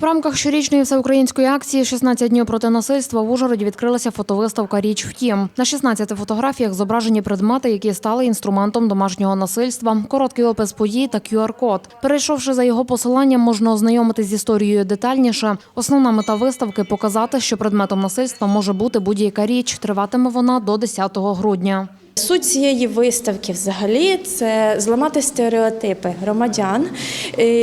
В рамках щорічної всеукраїнської акції «16 днів проти насильства в Ужгороді відкрилася фотовиставка Річ втім. На 16 фотографіях зображені предмети, які стали інструментом домашнього насильства, короткий опис подій та QR-код. Перейшовши за його посиланням, можна ознайомитись з історією детальніше. Основна мета виставки показати, що предметом насильства може бути будь-яка річ. Триватиме вона до 10 грудня. Суть цієї виставки взагалі це зламати стереотипи громадян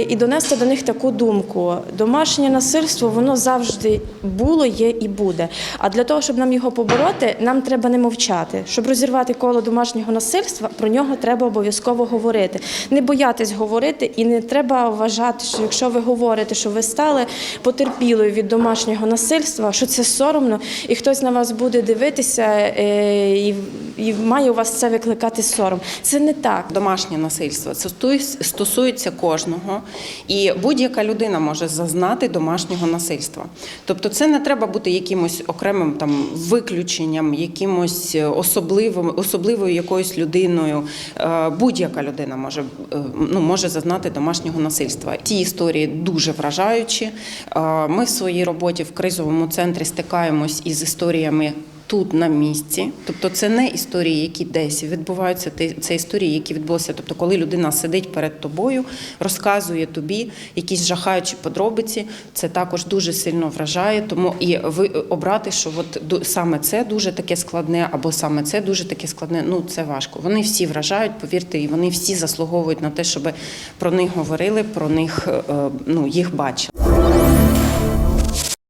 і донести до них таку думку. Домашнє насильство воно завжди було, є і буде. А для того, щоб нам його побороти, нам треба не мовчати. Щоб розірвати коло домашнього насильства, про нього треба обов'язково говорити. Не боятись говорити, і не треба вважати, що якщо ви говорите, що ви стали потерпілою від домашнього насильства, що це соромно, і хтось на вас буде дивитися е, і, і має у вас це викликати сором. Це не так. Домашнє насильство це стос- стосується кожного, і будь-яка людина може зазнати домашнього насильства. Тобто, це не треба бути якимось окремим там виключенням, якимось особливим, особливою якоюсь людиною. Е, Будь-яка людина може, е, ну, може зазнати домашнього насильства. Ці історії дуже вражаючі. Е, Ми в своїй роботі в кризовому центрі стикаємось із історіями тут на місці. Тобто це не історії, які десь відбуваються, це історії, які відбулися. Тобто, коли людина сидить перед тобою, розказує тобі якісь жахаючі подробиці, це також дуже сильно вражає. Тому і ви обрати, що от саме це дуже таке складне, або саме це дуже таке складне. Ну це важко. Вони всі вражають, повірте, і вони всі заслуговують на те, щоб про них говорили, про них е, ну їх бачили.